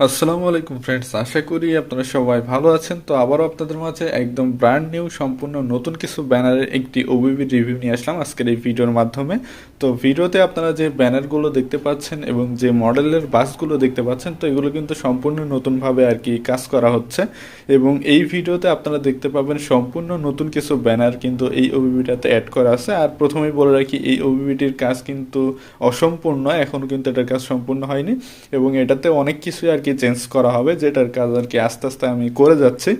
আসসালামু আলাইকুম ফ্রেন্ডস আশা করি আপনারা সবাই ভালো আছেন। তো আবারও আপনাদের মাঝে একদম ব্র্যান্ড নিউ সম্পূর্ণ নতুন কিছু ব্যানারের একটি ওবিবি রিভিউ নিয়ে আসলাম আজকের এই ভিডিওর মাধ্যমে। তো ভিডিওতে আপনারা যে ব্যানারগুলো দেখতে পাচ্ছেন এবং যে মডেলের বাসগুলো দেখতে পাচ্ছেন, তো এগুলো কিন্তু সম্পূর্ণ নতুনভাবে আর কি কাজ করা হচ্ছে। এবং এই ভিডিওতে আপনারা দেখতে পাবেন সম্পূর্ণ নতুন কিছু ব্যানার কিন্তু এই ওবিবিটাতে অ্যাড করা আছে। আর প্রথমেই বলে রাখি, এই ওবিবিটির কাজ কিন্তু অসম্পূর্ণ এখনও কিন্তু এটার কাজ সম্পূর্ণ হয়নি। এবং এটাতে অনেক কিছুই আর কি চেঞ্জ করা হবে? যেটার কাজ আর কি আস্তে আস্তে আমি করে যাচ্ছি।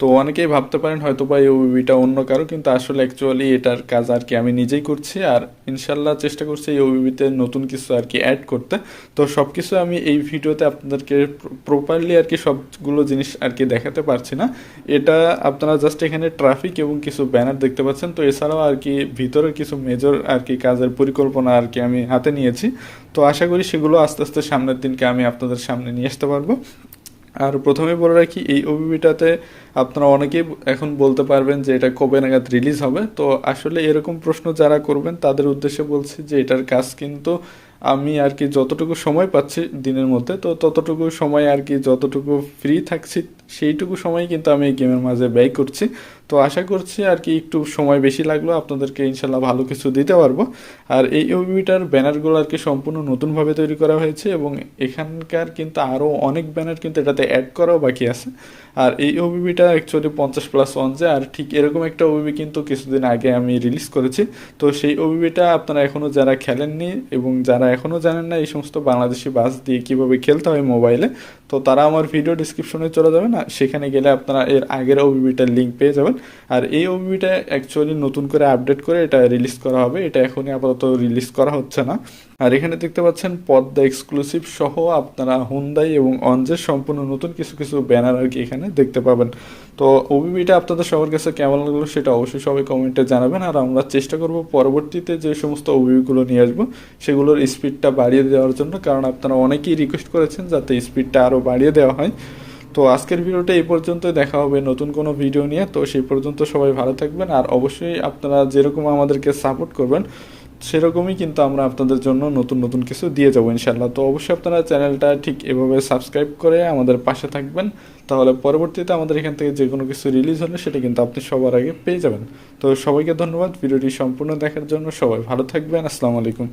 তো অনেকেই ভাবতে পারেন হয়তো বা এই ওবিবিটা অন্য কারও, কিন্তু আসলে অ্যাকচুয়ালি এটার কাজ আর কি আমি নিজেই করছি আর ইনশাল্লাহ চেষ্টা করছি এই ওবিবিতে নতুন কিছু আর কি অ্যাড করতে। তো সব কিছু আমি এই ভিডিওতে আপনাদেরকে প্রপারলি আর কি সবগুলো জিনিস আর কি দেখাতে পারছি না। এটা আপনারা জাস্ট এখানে ট্রাফিক এবং কিছু ব্যানার দেখতে পাচ্ছেন। তো এছাড়াও আর কি ভিতরের কিছু মেজর আর কি কাজের পরিকল্পনা আর কি আমি হাতে নিয়েছি। তো আশা করি সেগুলো আস্তে আস্তে সামনের দিনকে আমি আপনাদের সামনে নিয়ে আসতে পারব। আর প্রথমে বলে রাখি, এই ওবিবিটাতে আপনারা অনেকেই এখন বলতে পারবেন যে এটা কবে নাগাদ রিলিজ হবে। তো আসলে এরকম প্রশ্ন যারা করবেন, তাদের উদ্দেশ্যে বলছি যে এটার কাজ কিন্তু আমি আর কি যতটুকু সময় পাচ্ছি দিনের মধ্যে, তো ততটুকু সময় আর কি যতটুকু ফ্রি থাকছি, সেইটুকু সময় কিন্তু আমি এই গেমের মাঝে ব্যয় করছি। তো আশা করছি আর কি একটু সময় বেশি লাগল, আপনাদেরকে ইনশাল্লাহ ভালো কিছু দিতে পারব। আর এই ওবিটার ব্যানারগুলো আর কি সম্পূর্ণ নতুনভাবে তৈরি করা হয়েছে এবং এখানকার কিন্তু আরও অনেক ব্যানার কিন্তু এটাতে অ্যাড করাও বাকি আছে। আর এই ওবিবিটা অ্যাকচুয়ালি পঞ্চাশ প্লাস ওয়ান যে, আর ঠিক এরকম একটা ওবিবি কিন্তু কিছুদিন আগে আমি রিলিজ করেছি। তো সেই ওবিবিটা আপনারা এখনও যারা খেলেননি এবং যারা এখনও জানেন না এই সমস্ত বাংলাদেশি বাস দিয়ে কীভাবে খেলতে হয় মোবাইলে, তো তারা আমার ভিডিও ডিসক্রিপশনে চলে যাবেন। সেখানে গেলে আপনারা এর আগের ওবিবিটার লিঙ্ক পেয়ে যাবেন। আর এই ওবিবিটা অ্যাকচুয়ালি নতুন করে আপডেট করে এটা রিলিজ করা হবে। এটা এখনই আপাতত রিলিজ করা হচ্ছে না। আর এখানে দেখতে পাচ্ছেন পদ্মা এক্সক্লুসিভ সহ আপনারা হুন্দাই এবং অনজের সম্পূর্ণ নতুন কিছু কিছু ব্যানার আর কি এখানে দেখতে পাবেন। তো ওবিবিটা আপনাদের সবার কাছে কেমন লাগল সেটা অবশ্যই সবাই কমেন্টে জানাবেন। আর আমরা চেষ্টা করব পরবর্তীতে যে সমস্ত ওবিবিগুলো নিয়ে আসব, সেগুলোর স্পিডটা বাড়িয়ে দেওয়ার জন্য। কারণ আপনারা অনেকেই রিকোয়েস্ট করেছেন যাতে স্পিডটা আরও বাড়িয়ে দেওয়া হয়। তো আজকের ভিডিওটা এই পর্যন্ত দেখা হবে নতুন কোনো ভিডিও নিয়ে। তো সেই পর্যন্ত সবাই ভালো থাকবেন। আর অবশ্যই আপনারা যেরকম আমাদেরকে সাপোর্ট করবেন, সেরকমই কিন্তু আমরা আপনাদের জন্য নতুন নতুন কিছু দিয়ে যাব ইনশাল্লাহ তো অবশ্যই আপনারা চ্যানেলটা ঠিক এভাবে সাবস্ক্রাইব করে আমাদের পাশে থাকবেন। তাহলে পরবর্তীতে আমাদের এখান থেকে যে কোনো কিছু রিলিজ হলে সেটা কিন্তু আপনি সবার আগে পেয়ে যাবেন। তো সবাইকে ধন্যবাদ। ভিডিওটি সম্পূর্ণ দেখার জন্য সবাই ভালো থাকবেন। আসসালামু আলাইকুম।